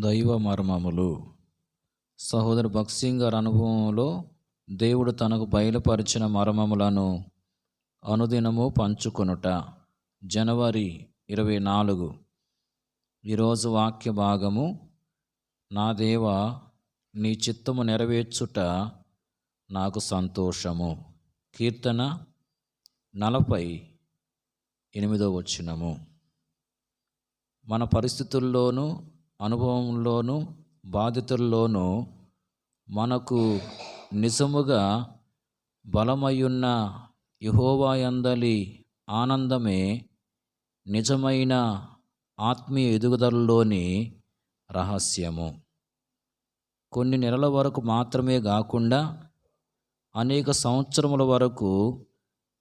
దైవ మర్మములు. సహోదరు భక్సింగ్ గారి అనుభవంలో దేవుడు తనకు బయలుపరిచిన మర్మములను అనుదినము పంచుకొనుట. జనవరి ఇరవై నాలుగు. ఈరోజు వాక్య భాగము నా దేవ నీ చిత్తము నెరవేర్చుట నాకు సంతోషము. కీర్తన నలభై ఎనిమిదో వచ్చినము మన పరిస్థితుల్లోనూ అనుభవంలోనూ బాధితుల్లోనూ మనకు నిజముగా బలమయ్యున్న యహోవాయందలి ఆనందమే నిజమైన ఆత్మీయ ఎదుగుదలలోని రహస్యము. కొన్ని నెలల వరకు మాత్రమే కాకుండా అనేక సంవత్సరముల వరకు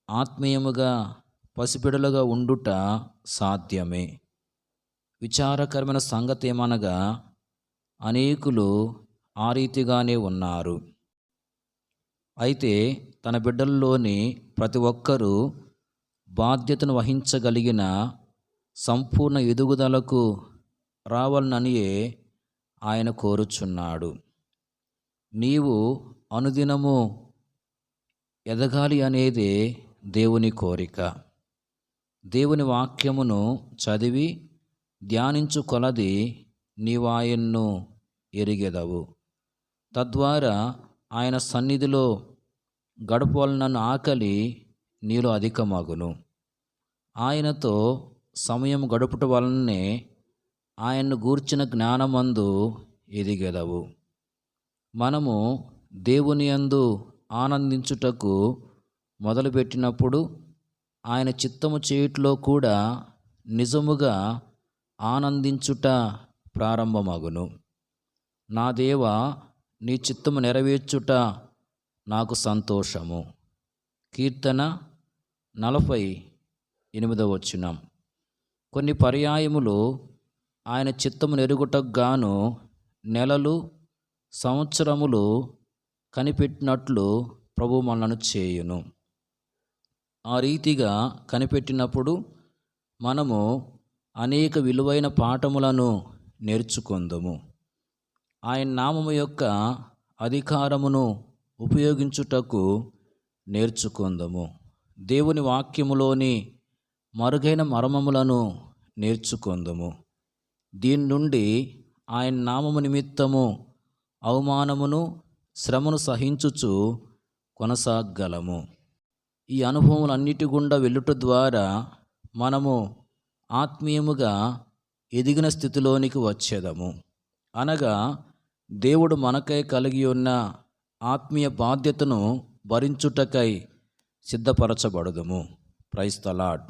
ఆత్మీయముగా పసిబిడలుగా ఉండుట సాధ్యమే. విచారకరమైన సంగతి ఏమనగా అనేకులు ఆ రీతిగానే ఉన్నారు. అయితే తన బిడ్డల్లోని ప్రతి ఒక్కరూ బాధ్యతను వహించగలిగిన సంపూర్ణ ఎదుగుదలకు రావాలననియే ఆయన కోరుచున్నాడు. నీవు అనుదినము ఎదగాలి అనేదే దేవుని కోరిక. దేవుని వాక్యమును చదివి ధ్యానించు కొలది నీవాయన్ను ఎరిగెదవు. తద్వారా ఆయన సన్నిధిలో గడపాలన్న ఆకలి నీలో అధికమాగును. ఆయనతో సమయం గడుపుట వలననే ఆయన్ను గూర్చిన జ్ఞానమందు ఎదిగెదవు. మనము దేవుని యందు ఆనందించుటకు మొదలుపెట్టినప్పుడు ఆయన చిత్తము చేయుట్లో కూడా నిజముగా ఆనందించుట ప్రారంభమగును. నా దేవ నీ చిత్తము నెరవేర్చుట నాకు సంతోషము. కీర్తన నలభై ఎనిమిదవ వచ్చినం కొన్ని పర్యాయములు ఆయన చిత్తము నెరుగుటకు గాను నెలలు సంవత్సరములు కనిపెట్టినట్లు ప్రభు మనను చేయును. ఆ రీతిగా కనిపెట్టినప్పుడు మనము అనేక విలువైన పాఠములను నేర్చుకుందము. ఆయన నామము యొక్క అధికారమును ఉపయోగించుటకు నేర్చుకుందము. దేవుని వాక్యములోని మరుగైన మర్మములను నేర్చుకుందము. దీని నుండి ఆయన నామము నిమిత్తము అవమానమును శ్రమను సహించుచు కొనసాగలము. ఈ అనుభవములన్నిటి గుండా వెళ్ళుట ద్వారా మనము ఆత్మీయముగా ఎదిగిన స్థితిలోనికి వచ్చేదము. అనగా దేవుడు మనకై కలిగి ఉన్న ఆత్మీయ బాధ్యతను భరించుటకై సిద్ధపరచబడదుము. ప్రైస్తలాడ్